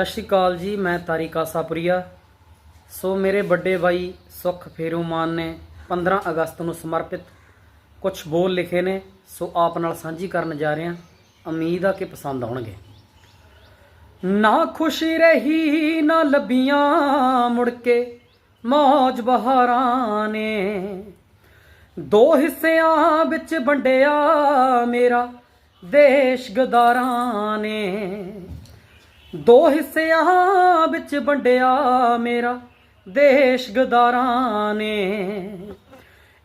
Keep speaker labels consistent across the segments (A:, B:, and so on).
A: ਸਤਿ ਸ਼੍ਰੀ ਅਕਾਲ ਜੀ, ਮੈਂ ਤਾਰਿਕ ਆਸਾਪੁਰੀਆ ਸੋ ਮੇਰੇ ਵੱਡੇ ਭਾਈ ਸੁਖ ਫੇਰੂਮਾਨ ਨੇ 15 ਅਗਸਤ ਨੂੰ ਸਮਰਪਿਤ ਕੁਝ ਬੋਲ ਲਿਖੇ ਨੇ, ਸੋ ਆਪ ਨਾਲ ਸਾਂਝੀ ਕਰਨ ਜਾ ਰਹੇ ਹਾਂ। ਉਮੀਦ ਆ ਕਿ ਪਸੰਦ ਆਉਣਗੇ। ਨਾ ਖੁਸ਼ ਰਹੀ, ਨਾ ਲੱਭੀਆਂ ਮੁੜ ਕੇ, ਮੌਜ ਬਹਾਰਾਂ ਨੇ। ਦੋ ਹਿੱਸਿਆਂ ਵਿੱਚ ਵੰਡਿਆ ਮੇਰਾ ਦੇਸ਼ ਗਦਾਰਾਂ ਨੇ। ਦੋ ਹਿੱਸਿਆਂ ਵਿੱਚ ਵੰਡਿਆ ਮੇਰਾ ਦੇਸ਼ ਗਦਾਰਾਂ ਨੇ।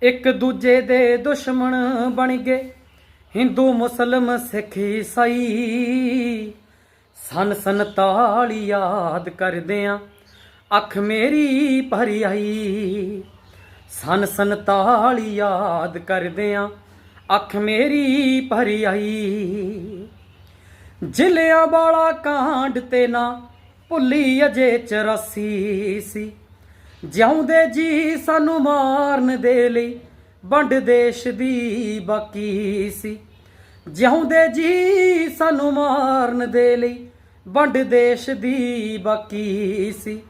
A: ਇੱਕ ਦੂਜੇ ਦੇ ਦੁਸ਼ਮਣ ਬਣ ਗਏ। ਹਿੰਦੂ, ਮੁਸਲਮ, ਸਿੱਖ, ਈਸਾਈ ਸਨ ਸੰਤਾਲੀ ਯਾਦ ਕਰਦਿਆਂ ਅੱਖ ਮੇਰੀ ਭਰੀ ਆਈ। ਸਨ ਸੰਤਾਲੀ ਯਾਦ ਕਰਦਿਆਂ ਅੱਖ ਮੇਰੀ ਭਰੀ ਆਈ। ਜ਼ਿਲ੍ਹਿਆਂ ਵਾਲਾ ਕਾਂਡ ਤੇ ਨਾ ਭੁੱਲੀ ਅਜੇ 84 ਸੀ। ਜਿਉਂਦੇ ਜੀ ਸਾਨੂੰ ਮਾਰਨ ਦੇ ਲਈ ਵੰਡ ਦੇਸ਼ ਦੀ ਬਾਕੀ ਸੀ। ਜਿਉਂਦੇ ਜੀ ਸਾਨੂੰ ਮਾਰਨ ਦੇ ਲਈ ਵੰਡ ਦੇਸ਼ ਦੀ ਬਾਕੀ ਸੀ।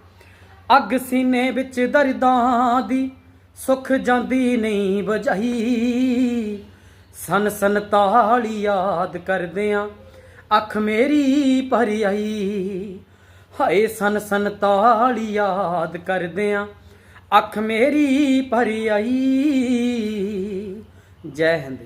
A: ਅੱਗ ਸੀਨੇ ਵਿੱਚ ਦਰਦਾਂ ਦੀ ਸੁੱਖ ਜਾਂਦੀ ਨਹੀਂ ਬੁਝਾਈ। ਸਨ ਸਨ ਤਾਲੀ ਯਾਦ ਕਰਦਿਆਂ ਅੱਖ ਮੇਰੀ ਭਰ ਆਈ। ਹਾਏ ਸਨ ਸਨ ਸੰਤਾਲੀ ਯਾਦ ਕਰਦਿਆਂ ਅੱਖ ਮੇਰੀ ਭਰ ਆਈ। ਜੈ ਹਿੰਦ